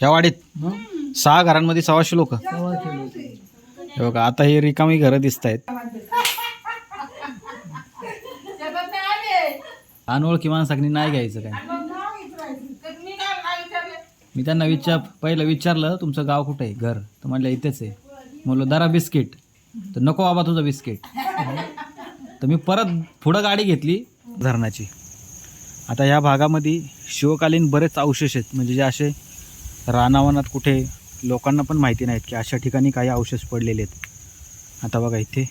ह्या वाडीत? सहा घरांमध्ये सव्वाशे लोक. सव्वाशे लोक. हे बघा आता ही रिकामी घरं दिसत आहेत अनोळखी माणसाकनी नाही घ्यायचं काय? मी त्यांना विचार पहिलं विचारलं तुमचं गाव कुठं आहे? घर. तर म्हणलं इथेच आहे. म्हणलं दरा बिस्किट. तर नको बाबा तुझं बिस्किट. तर मी परत पुढं गाडी घेतली धरणाची. आता या भागामध्ये शिवकालीन बरेच अवशेष आहेत. म्हणजे जे असे रानावनात कुठे लोकांना पण माहिती नाहीत की अशा ठिकाणी काही अवशेष पडलेले आहेत. आता बघा इथे.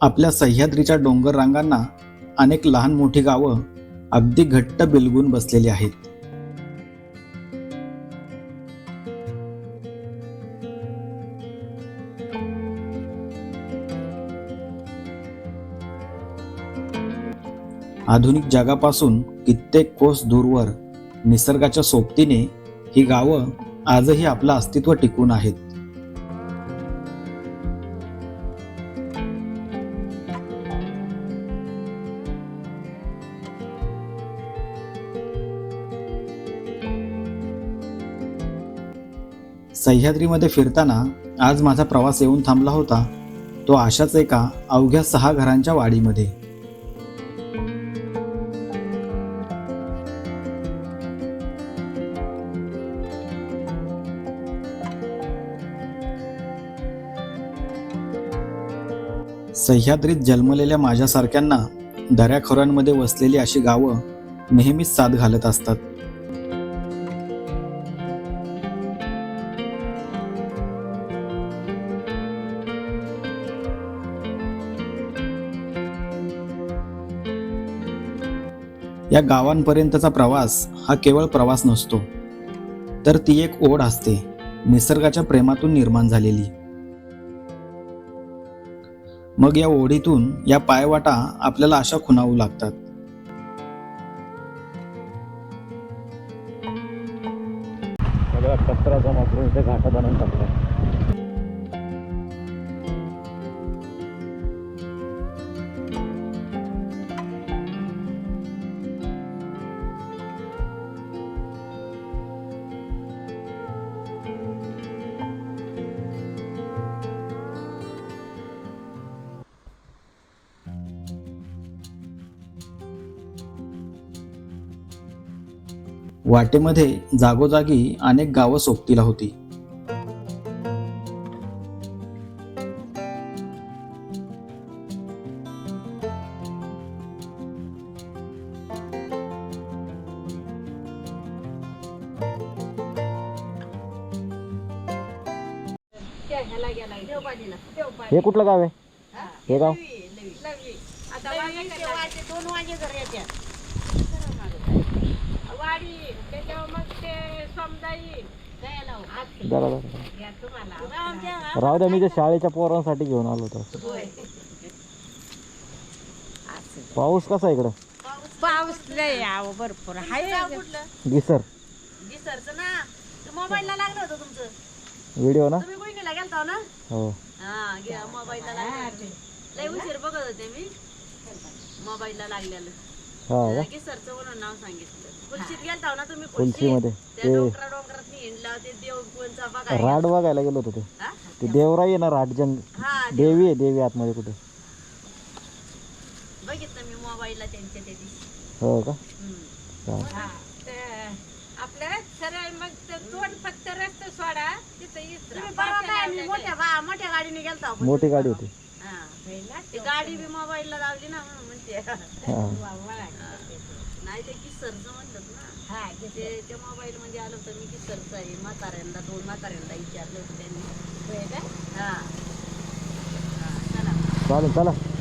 आपल्या सह्याद्रीच्या डोंगर रांगांना अनेक लहान मोठी गावं अगदी घट्ट बिलगून बसलेली आहेत. आधुनिक जगापासून कित्येक कोस दूरवर निसर्गाच्या सोबतीने ही गावं आजही आपलं अस्तित्व टिकून आहेत. सह्याद्रीमध्ये फिरताना आज माझा प्रवास येऊन थांबला होता. तो अशाच एका अवघ्या सहा घरांच्या वाडीमध्ये. सह्याद्रीत जन्मलेल्या माझ्यासारख्यांना दऱ्याखोऱ्यांमध्ये वसलेली अशी गावं नेहमीच साथ घालत असतात. या गावांपर्यंतचा प्रवास हा केवळ प्रवास नसतो तर ती एक ओढ असते निसर्गाच्या प्रेमातून निर्माण झालेली. मग या ओढीतून या पायवाटा आपल्याला अशा खुणावू लागतात. कचरा जमा करून ते घाटा आणून टाकला वाटेमध्ये जागोजागी अनेक गावं सोबतीला होती. हे कुठलं गाव आहे? हे गाव? दोन वाजे घर त्याच्यावर मग ते समजाई जरा जरा. राहू द्या मी ते शाळेच्या पोरांसाठी घेऊन आलो होतो. पाऊस कसा आहे इकडं? पाऊस लय आव भरपूर हाय गिसर दिसरच ना? मोबाईलला लागलं होतं तुमचं. व्हिडिओ ना? तुम्ही बहिणीला गेलता ना? हो. हा घ्या मोबाईलला लागलं लय उशीर बघत होते मी. मोबाईलला लागलेलं. हा का? सरचं म्हणून नाव सांगितलं. कुलशीत गेलता ना तुम्ही त्या डोंगरा डोंगरात हिंडला ते देव कोणचा बघा राड बघायला गेलो होतो ते. हा? ते देवराई आहे ना राटजंग हा देवी आहे देवी आतमध्ये कुठे. बघितलं मी मोबाईलला त्यांच्या त्या दिवशी. हो का? हम्म. चालेल. आपलं सरळ मग ते दोन फक्त रस्ते सोडा तिथं मोठ्या बा- मोठ्या गाडीने गेलतो आपण. मोठी गाडी होती. हा. ती गाडी बी मोबाईलला लावली ना म्हणून म्हणते. हा. नाही ते किसरचं म्हणतात ना ते त्या मोबाईल मध्ये आलं होतं मी किसरचं आहे म्हाताऱ्यांना दोन म्हाताऱ्यांना विचारलं होतं त्यांनी. हा. हा, चला. चालेल चला.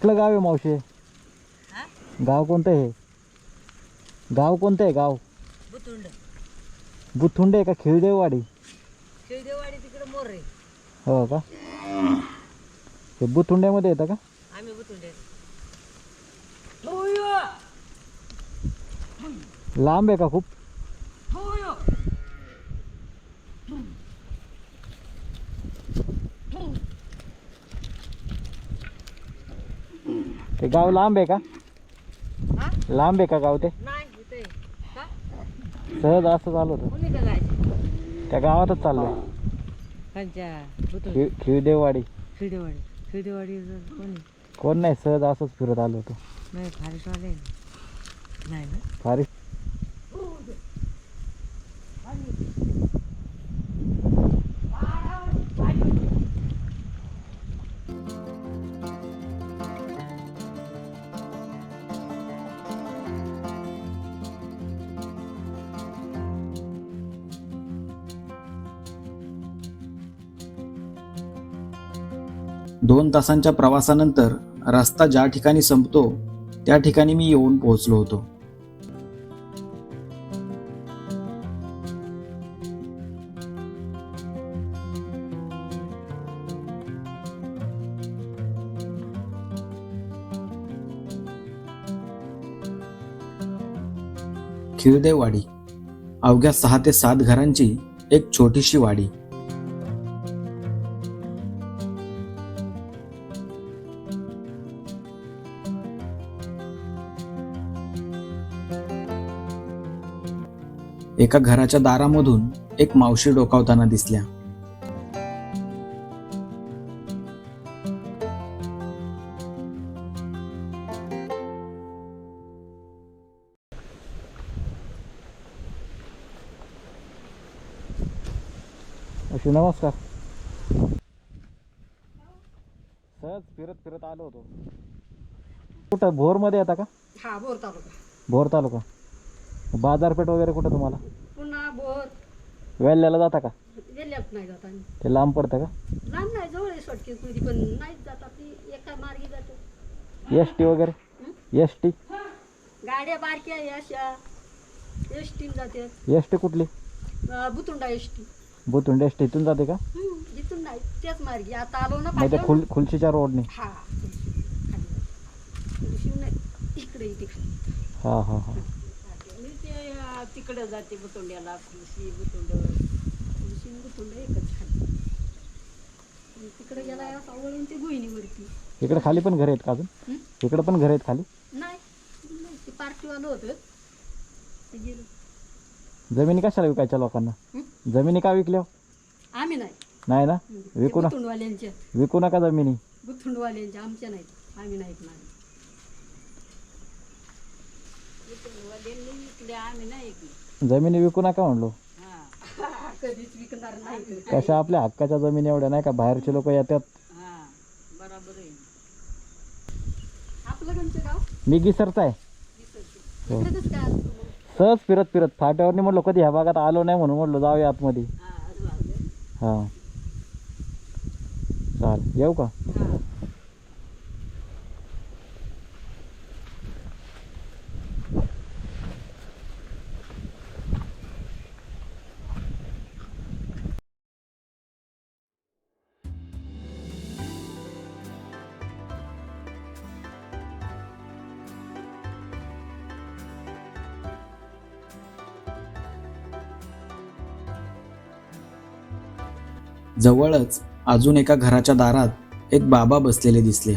कुठलं गाव आहे मावशी? हा? गाव कोणतं आहे? गाव कोणतं आहे गाव? बुतुंड. बुथुंडे आहे का खिळदेववाडी? शिवदेवाडी तिकडे मोर रे हो का? हे बुथुंड्यामध्ये येतं का? आम्ही बुतुंडे लांब आहे का खूप? ते गाव लांब आहे का? लांब आहे का गाव ते? सहज असं चालू होतं. त्या गावातच चाललंय. खिळ खिळदेववाडी. Fidewadi Fidewadi कोणी? कोण नाही सहज असंच फिरत आलो होतो. नाही फारिश वाले नाही ना? फारी दोन तासांच्या प्रवासानंतर रस्ता ज्या ठिकाणी संपतो त्या ठिकाणी मी येऊन पोहोचलो होतो. खिळदेवाडी अवघ्या सहा ते सात घरांची एक छोटीशी वाडी. एका घराच्या दारामधून एक मावशी डोकावताना दिसल्या. अशी नमस्कार. सहज फिरत फिरत आलो होतो. कुठं? भोरमध्ये येता का? हा बोर तालुका. भोर तालुका. बाजारपेठ वगैरे कुठं तुम्हाला? पुन्हा बोर वेल्ल्याला जाता का? गेल्यात नाही जात आम्ही. ते लांब पडतं का? लांब नाही जवळ आहे सोडकी कुठे पण नाहीच जात ती एका मार्गी जातो. एस टी वगैरे? एस टी गाड्या बारक्या आहे अशा. एस टीन जाते. एस टी कुठली? Butunda S T Butund S T इथून जाते का? जिथून नाही त्याच मार्गी. आता आलो ना नाही त्या. खुल खुलशीच्या रोडने. हा खाली. नाही इकडे. हां हां हां. अं, तिकडं जाते बुतुंड्याला खुलशी बुतुंड आणि बुतुंड एकच आणि तिकडे गेला असा वळून ते गुईनीवरती इकडे खाली पण घर आहेत का अजून? हं? इकडे पण घर आहेत खाली? नाही. नाही ते पार्टीवालं होतं. ते गेलं. जमिनी कशाला विकायच्या लोकांना? हं? जमिनी का विकल्या? आम्ही नाही. नाही ना? हं. ते विकू ना? बुतुंडवाल्यांच्या विकू नका जमिनी. बुतुंडवाल्यांच्या आमच्या नाहीत. आम्ही नाहीत बुतुंडवाल्यांनी जमिनी विकू नका म्हणलो. कधीच विकणार नाही कशा आपल्या हक्काच्या जमिनी एवढ्या नाही का? बाहेरचे लोक येतात. हा. बरोबर आहे. आपलं कोणतं गाव? मी गिसरचा आहे. हो. इकडे कसं काय आलं तुम्ही? सहज फिरत फिरत. फाट्यावरनी म्हटलं कधी ह्या भागात आलो नाही म्हणून म्हटलं जाऊया आतमध्ये. हा असं. हां. चाल येऊ का? हा. जवळच अजून एका घराच्या दारात एक बाबा बसलेले दिसले.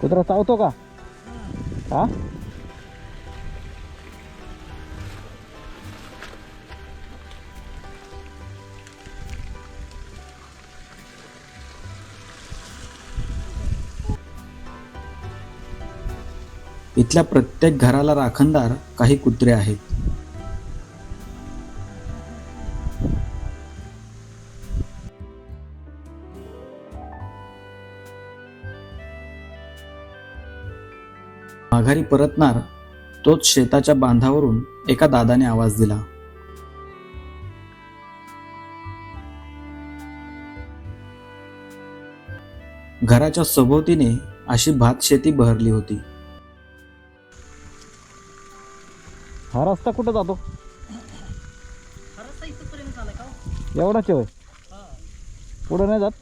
कुत्रा चावतो का? हा? इथल्या प्रत्येक घराला राखणदार काही कुत्रे आहेत. माघारी परतणार तोच शेताच्या बांधावरून एका दादाने आवाज दिला. घराच्या सभोवतीने अशी भात शेती बहरली होती. हा रस्ता कुठं जातो? का एवढाच होय? पुढं नाही जात?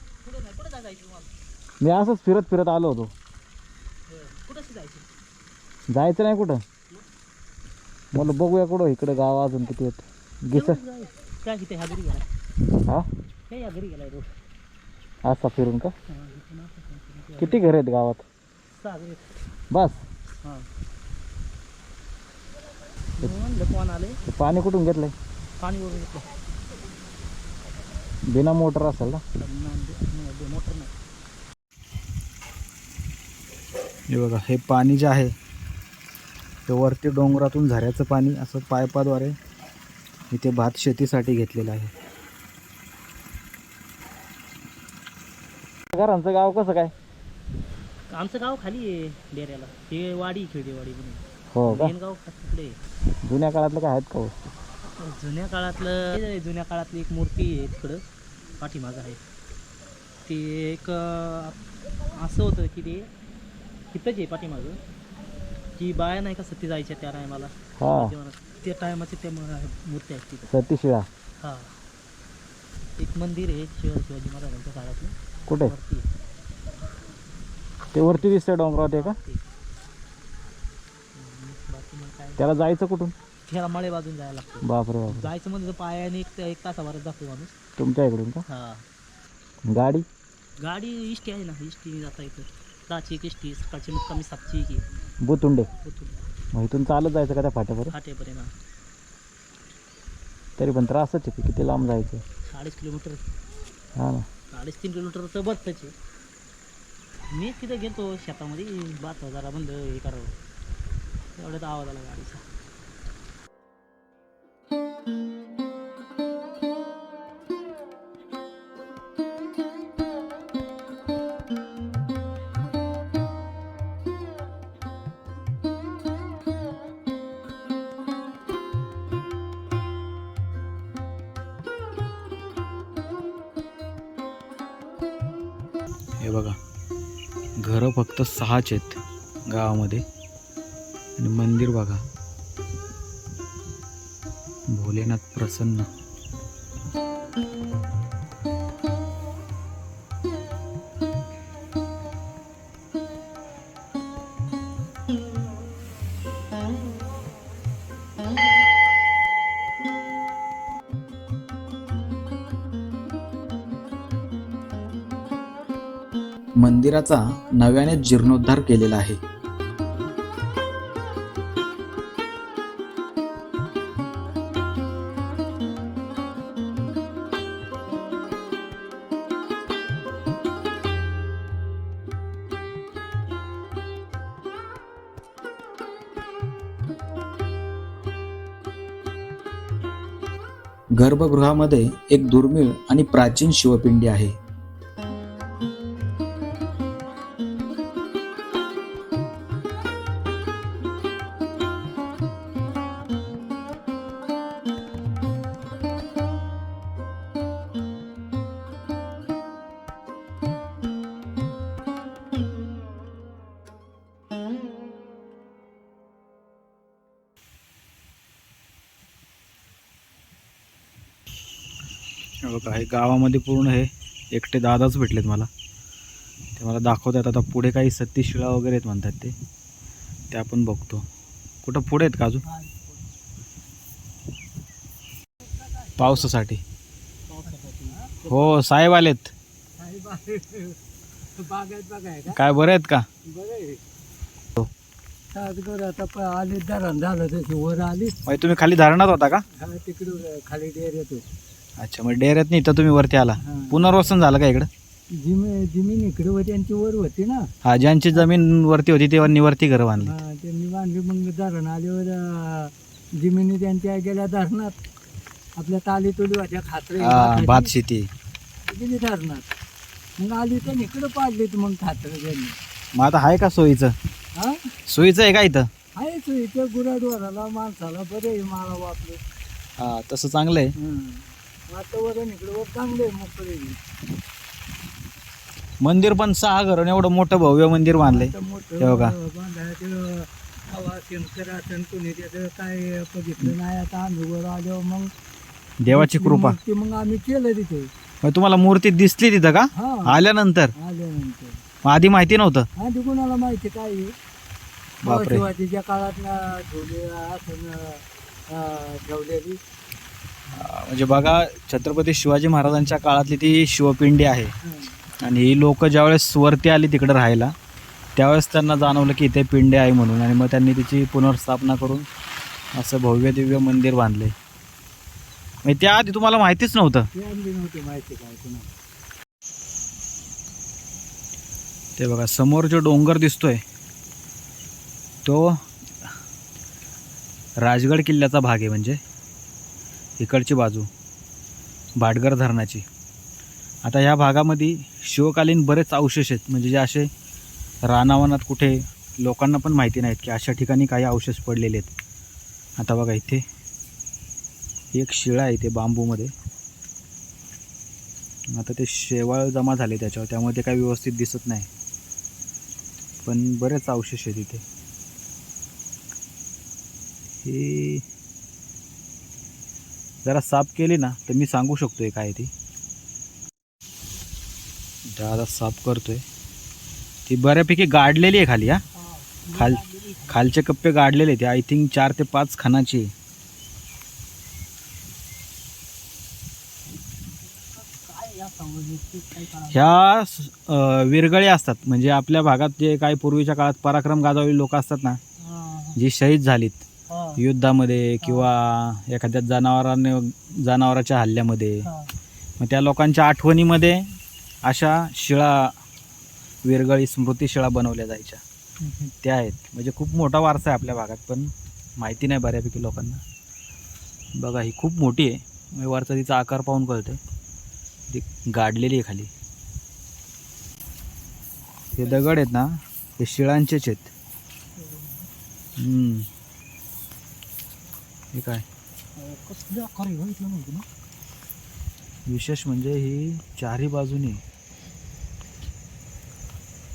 मी असंच फिरत फिरत आलो होतो. जायचं? नाही कुठं? मला बघूया कुठं इकडं गाव अजून किती आहेत. गिस हा? असा फिरून का? किती घर आहेत गावात? बस. हां. म्हणलं कोण आले. पाणी कुठून घेतलंय? पाणी वगैरे घेतलं. बिना मोटर असेल ना? मोटर नाही. हे बघा हे पाणी जे आहे ते वरती डोंगरातून झऱ्याचं पाणी असं पायपाद्वारे इथे भात शेतीसाठी घेतलेलं आहे. घरांचं गाव कसं काय? आमचं गाव खाली आहे डेऱ्याला. हे वाडी खेडेवाडी म्हणून. हो का? तिकडे. जुन्या काळातलं काय आहेत का जुन्या काळातलं हे जुन्या काळातली एक मूर्ती आहे तिकडं पाठीमागं आहे. ते एक अं, असं होतं की ते तिथंच आहे पाठीमागं. की बाया नाही का सती जायच्या त्या टायमाला? हा. त्या टायमाचे त्या म- मूर्ती आहेत तिथं. सतीशिळा. हा. एक मंदिर आहे शिव शिवाजी महाराजांच्या काळातलं. कुठे? आहे. ते वरती दिसतंय डोंगरावर ते का? ते. त्याला जायचं कुठून? ह्याला मळे बाजून जायला लागतं. बापरे बापरे. जायचं म्हणजे पायाने एक एक तासाभरात जातो माणूस. तुमच्या इकडून का? हा. गाडी? गाडी इष्टी आहे ना इष्टीने जाता येतं दहाची एक इष्टी सकाळची मुक्कामी सातची एक आहे. बुतुंडे. उतरून मग इथून चालत जायचं का त्या फाट्यावर फाटेपर्यंत तरी पण त्रासच आहे की किती लांब जायचं. अडीच किलोमीटर. हा ना. अडीच तीन किलोमीटर तर बसतच आहे. मी तिथे गेलो शेतामध्ये बात जरा बंद हे करावं. एवढ्यात आवाज आला गाडीचा. हे बघा घरं फक्त सहाच आहेत गावामध्ये. आणि मंदिर बघा. भोलेनाथ प्रसन्न. मंदिराचा नव्याने जीर्णोद्धार केलेला आहे. गर्भगृहामध्ये एक दुर्मिळ आणि प्राचीन शिवपिंडी आहे. गावामध्ये पूर्ण हे एकटे दादाच भेटलेत मला. ते मला दाखवतात आता पुढे काही सत्तीशिळा वगैरे आहेत म्हणतात ते. ते आपण बघतो. कुठं पुढे आहेत का अजून? पावसासाठी. हो साहेब आलेत. काय बरे आहेत का? आली धरण झालं वर आली. म्हणजे तुम्ही खाली धरणात होता का? तिकडून खाली डेर येतो. अच्छा मग डेऱ्यात नाही तर तुम्ही वरती आला. हा. पुनर्वसन झालं का इकडं? जिमी जमीन इकडे होती आणि ती वर होती ना. हा ज्यांची जमीन वरती होती तेव्हा निवरती घरं बांधली. हा, त्यांनी बांधली मग धरण आल्यावर अं, जमिनी त्यांच्या गेल्या धरणात. आपल्या ताली तुली होत्या खात्री. भात शेती गेली धरणात. मग आली तर इकडे पाडली मग खात्र त्यांनी. मग आता आहे का सोयीचं? हा? सोयीचं आहे का इथं? आहेच इथे गुराढोराला माणसाला बरे आहे माळा वापरे हा तसं चांगलं आहे. वातावरण इकडे वर चांगले आहे मोकळे मंदिर पण सहा घर एवढं मोठं भव्य मंदिर बांधलंय. मोठं हे बघा. बांधायचं हवा शंकर असेल कोणी त्याचं काय बघितलं नाही आता मग देवाची कृपा. ते मग आम्ही केलं तिथे. मग तुम्हाला मूर्ती दिसली तिथं का? हा. आल्यानंतर? आल्यानंतर. मग आधी माहिती नव्हतं? आधी कुणाला माहिती काय आहे? बापरे. शिवाजीच्या काळात ना ठेवले असं अं, ठेवलेली. म्हणजे बघा छत्रपती शिवाजी महाराजांच्या काळातली ती शिवपिंडी आहे. आणि ही लोक ज्यावेळेस वरती आली तिकडे राहायला त्यावेळेस त्यांना जाणवलं की इथे पिंडे आहे म्हणून. आणि मग त्यांनी तिची पुनर्स्थापना करून असं भव्य दिव्य मंदिर बांधले म्हणजे त्याआधी तुम्हाला माहितीच नव्हतं. माहिती काय ते बघा समोर जो डोंगर दिसतोय तो राजगड किल्ल्याचा भाग आहे म्हणजे. इकडची बाजू. भाटगर धरणाची. आता ह्या भागामध्ये शिवकालीन बरेच अवशेष आहेत. म्हणजे जे असे रानावनात कुठे लोकांना पण माहिती नाहीत की अशा ठिकाणी काही अवशेष पडलेले आहेत. आता बघा इथे एक शिळा आहे इथे बांबूमध्ये. आता ते शेवाळ जमा झाले त्याच्यावर. त्यामुळे ते काही व्यवस्थित दिसत नाही. पण बरेच अवशेष आहेत इथे. हे जरा साफ केली ना तर मी सांगू शकतोय काय ती. दादा साफ करतोय. ती बऱ्यापैकी गाडलेली आहे खाली हा? खाल खालचे कप्पे गाडलेले ते आय थिंक चार ते पाच खानाची आहे. ह्या विरगळे असतात. म्हणजे आपल्या भागात जे काही पूर्वीच्या काळात पराक्रम गाजवलेली लोक असतात ना जी शहीद झालीत. युद्धामध्ये किंवा एखाद्या जनावराने जनावराच्या हल्ल्यामध्ये. मग त्या लोकांच्या आठवणीमध्ये अशा शिळा विरगळी स्मृतिशिळा बनवल्या जायच्या. त्या आहेत. म्हणजे खूप मोठा वारसा आहे आपल्या भागात पण माहिती नाही बऱ्यापैकी लोकांना. बघा ही खूप मोठी आहे. म्हणजे वरचा तिचा आकार पाहून कळते ती गाडलेली आहे खाली. हे दगड आहेत ना हे शिळांचेच आहेत. हम्म. हे काय? विशेष म्हणजे ही चारही बाजूनी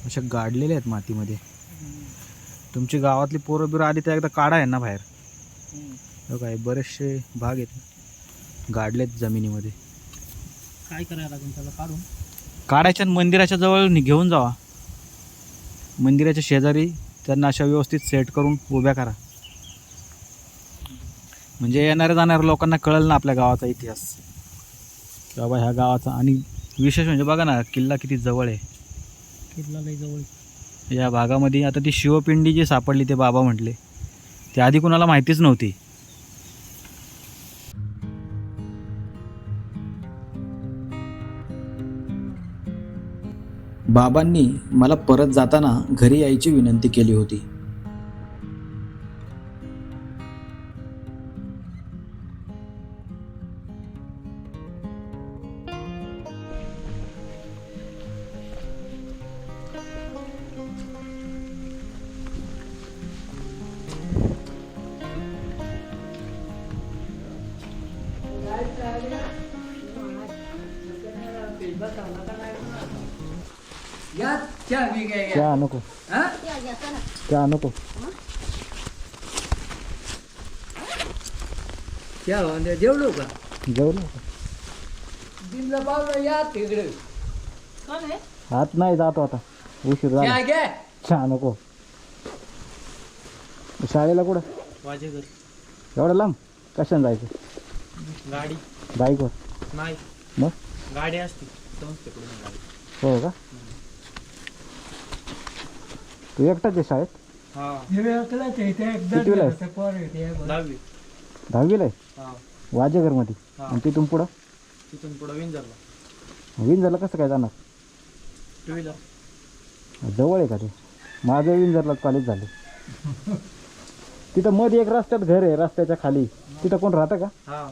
अशा गाडलेल्या आहेत मातीमध्ये. तुमची गावातली पोरं बिरं आली तर एकदा काढा आहे ना बाहेर काय बरेचसे भाग आहेत. गाडलेत जमिनीमध्ये. काय करायला लागेल त्याला? काढून? काढायच्या मंदिराच्या जवळ घेऊन जावा. मंदिराच्या शेजारी त्यांना अशा व्यवस्थित सेट करून उभ्या करा. म्हणजे येणाऱ्या जाणाऱ्या लोकांना कळलं ना आपल्या गावाचा इतिहास. की बाबा ह्या गावाचा? आणि विशेष म्हणजे बघा ना किल्ला किती जवळ आहे. किल्ला लई जवळ या भागामध्ये आता ती शिवपिंडी जी सापडली ते बाबा म्हटले. ते आधी कुणाला माहितीच नव्हती. बाबांनी मला परत जाताना घरी यायची विनंती केली होती. चहा बी घ्या. नको हा? नको चहा जेवलो का जेवलो दिमला पावलं या तिकडे हात नाही जातो आता उशीर चहा घ्या चहा नको शाळेला कुठं वाजेकर एवढं लांब कशाने जायचं गाडी बाईकवर नाही मग गाडी असते समजते हो का तू एकटाच आहे शाळेत कितवीला आहेस? दहावी. दहावीला आहे हा. वाजेघरमध्ये. हा. आणि तिथून पुढं? तिथून पुढं विंजरला. विंजरला कसं काय जाणार? टू व्हीलर जवळ आहे का ते? माझं विंजरला कॉलेज झालं. तिथं मध्ये एक रस्त्यात घर आहे रस्त्याच्या खाली. तिथं कोण राहतं का? हा.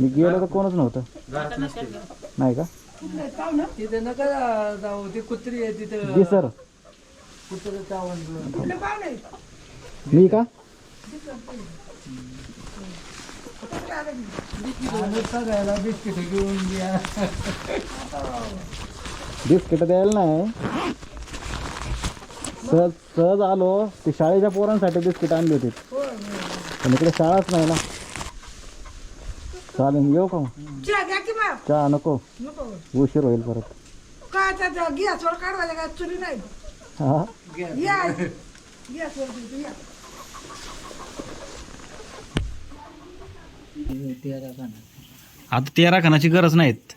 मी गेलो तर कोणच नव्हतं. घरात नसते. नाही का? तिथे नका जाऊ ती कुत्री आहे तिथं. जी सर. कुठं चावण मी का? सगळ्याला बिस्किट घेऊन द्या बिस्किट द्यायला नाही. सहज सहज आलो. ते शाळेच्या पोरांसाठी बिस्किट आणली होती. पण इकडे शाळाच नाही ना. चालेल येऊ का मग? चहा घ्या की मग? चहा नको. नको. उशीर होईल परत. काय त्या गॅसवर काढवायचं काय चुरी नाही. हा? या. गॅसवर देतो या. तेरा का आता तेरा खानाची गरज नाहीत.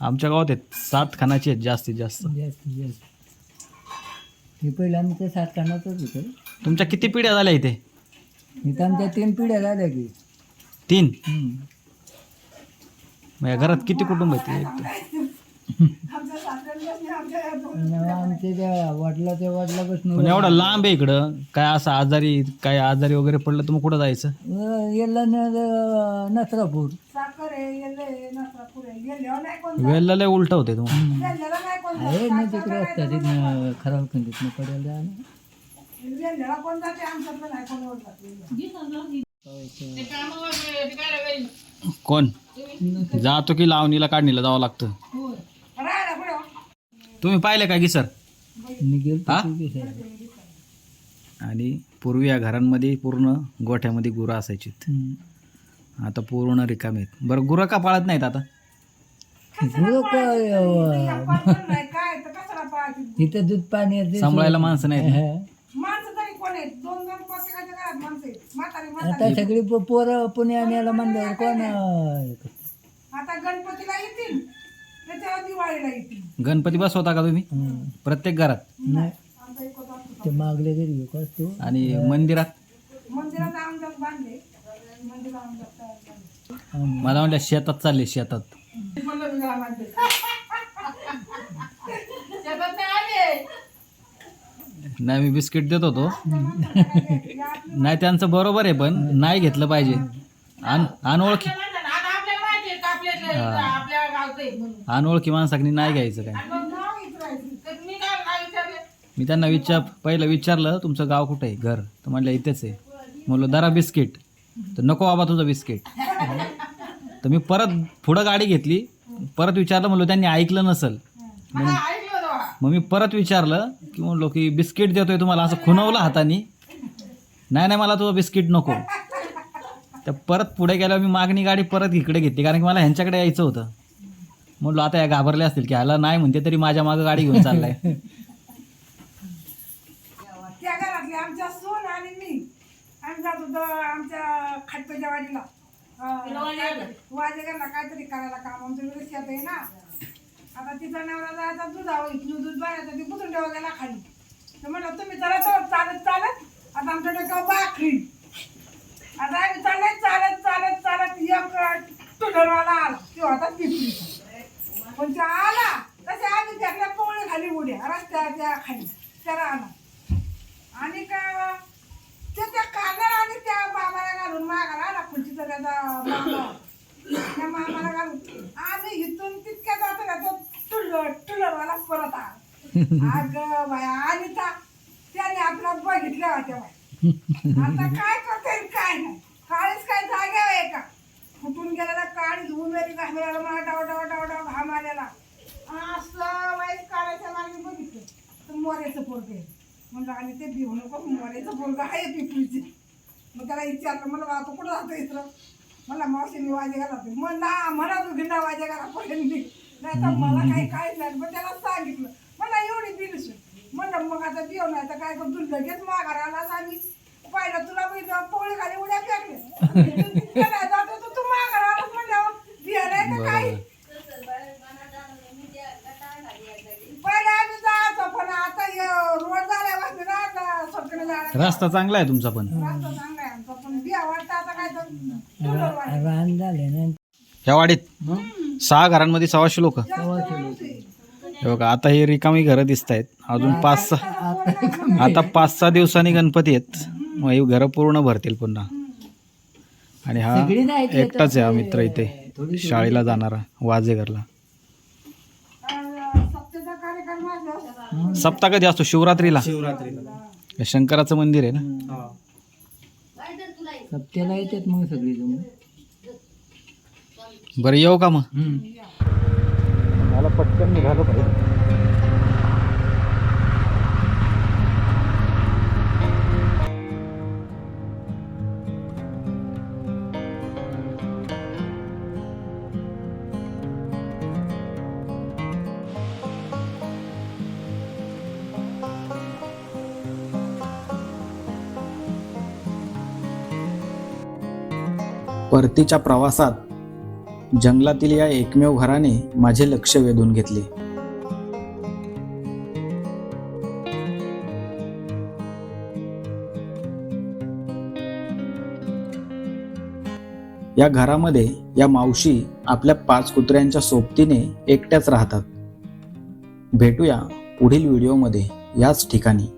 आमच्या गावात आहेत सात खानाची आहेत जास्तीत जास्त. जास्त जास्त. हे पहिलं आमचं सात कानातच होतं. तुमच्या किती पिढ्या झाल्या इथे? इथं आमच्या तीन पिढ्या झाल्या की. तीन? हम्म. मग या घरात किती कुटुंब आहेत आमच्या सासऱ्यांना आमच्या आणि आमच्या त्या वडिलाच्या पण वडिलापासून एवढं लांब आहे इकडं. काय असं आजारी काय आजारी वगैरे पडलं तर मग कुठं जायचं? येल्ले नसरापूर. कोण वेळेला लय उलट होते तुम्हाला. गेल्याला नाही कोण आहे ना तिकडे असतात तिथनं खराब कंडिशन पडायला जायला कोण जाते? की लावणीला काढणीला जावं लागतं. तुम्ही पाहिले का की सर. आणि पूर्वी या घरांमध्ये पूर्ण गोठ्यामध्ये गुरं असायची. आता पूर्ण रिकामे आहेत. बरं गुरं का पाळत नाहीत आता? इथं दूध पाणी. सांभाळायला माणसं नाहीत आहेत. दोन दोन प्रत्येकाच्या घरात माणसं आहेत. म्हातारी आता म्हातारी सगळी पो- पोरं पुण्याला म्हणल्यावर कोण अं? आता गणपतीला येतील. त्याच्यावर दिवाळीला येतील. गणपती बसवता का तुम्ही. प्रत्येक घरात? नाही. आमचा असतो. ते मागले घरी एक असतो. आणि मंदिरात? मंदिरात आमच्यात बांधले. मंदिरात आमच्यात तयार झाले. आणि मला म्हटलं शेतात चालले शेतात म्हणलं मी जरा बांधले. शेतात नाही आले. नाही मी बिस्किट देत होतो. नाही त्यांचं बरोबर आहे पण नाही घेतलं पाहिजे. अन अनोळखी. अनोळखी माणसाकडे नाही घ्यायचं काय. मी त्यांना विचार पहिलं विचारलं तुमचं गाव कुठं आहे? घर. तर म्हणलं इथेच आहे. म्हणलं दरा बिस्किट. तर नको बाबा तुझं बिस्किट. तर मी परत पुढं गाडी घेतली. परत विचारलं म्हणलं त्यांनी ऐकलं नसल. म्हणून मग मी परत विचारलं की म्हणलो की बिस्किट देतोय तुम्हाला. असं खुणवलं हाताने. नाही नाही मला तुझं बिस्किट नको. तर परत पुढे गेल्यावर मी मागणी गाडी परत इकडे घेतली कारण की मला ह्यांच्याकडे यायचं होतं. म्हणलो आता या घाबरले असतील की ह्याला नाही म्हणते तरी माझ्या मागं गाडी घेऊन चाललाय. त्या घरातले आमच्या सून आणि मी. आम्ही जात होतो आमच्या खाटपेच्या वाडीला. वाजेगारला काहीतरी करायला काम. आमच्या शेत आहे ना. आता तिचा नवरा जायचा दुधावर इथून दूध भरायचं ती बुजून ठेवा गेला खाली. तर म्हणलं तुम्ही जरा चालत चालत. आता आमच्या डोक्यावर बाखरी आता आम्ही चालत चालत चालत चालत एक तुटरवाला आला किंवा होता पिपरी पण तो आला. तसे आम्ही त्यातल्या पोळी खाली उड्या रस्त्याच्या खाली. त्याला आला. आणि का? ते त्या कानाला आणि त्या बाबाला घालून मागायला आला. खुर्चीचा त्याचा मामा त्या मामाला घालून. आम्ही इथून तितक्या जातो टुल्लर टुल्लरवाला परत आला अगं बाया त्या त्याने आपला बघितल्या होत्या बाय आता काय करता येईल काय नाही. काळीच काय जागा आहे का? फुटून गेलेला काळीच उमेरी घाबरायला मला डाव डाव डाव डाव घाम आलेला असं मागे बघितलं. तर मोऱ्याचं पोरग म्हणलं आणि ते भिवू नको मोऱ्याचं पोरग आहे पिपरीचे. मग त्याला विचारलं मला बा तू कुठं जातो इथं मला मावशीने वाजे घाला म्हणला म्हणा तू गिंडा वाजे घाला पहिल्यांदी नाही तर मला काही काहीच नाही. पण त्याला सांगितलं. मला एवढी बिलस म्हणलं मग आता बिव नाही तर काय करतो तू लगेच माघार आलास आणि पाहिलं तुला पोळी खाली उड्या फेकले जातो तू माघार आलास म्हणल्यावर. बिया नाही तर काही? पहिला आम्ही जायचो पण आता हे रोड झाल्यापासून ना आता सगळं जायचं रस्ता चांगला आहे तुमचा पण. रस्ता चांगला आहे आमचा पण बिया वाटतं आता काय तर. टुलर वाटतं. रान झाले ना. ह्या वाडीत. सहा घरांमध्ये सव्वाशे लोक. हे बघा आता हे रिकामी घरं दिसत आहेत. अजून पाच सहा आता पाच सहा दिवसांनी गणपती आहेत. मग ही घरं पूर्ण भरतील पुन्हा. आणि हा सगळी नाही ते एकटाच आहे हा मित्र इथे. शाळेला जाणारा वाजेघरला. सप्ताह कधी असतो शिवरात्रीला. शिवरात्रीला. हे शंकराचं मंदिर आहे ना? सप्त्याला येतात मग सगळी जण बरं येऊ का मग? मला पटकन निघालो पाहिजे. परतीच्या प्रवासात जंगलातील या एकमेव घराने माझे लक्ष वेधून घेतले. या घरामध्ये या मावशी आपल्या पाच कुत्र्यांच्या सोबतीने एकट्याच राहतात. भेटूया पुढील व्हिडिओमध्ये याच ठिकाणी.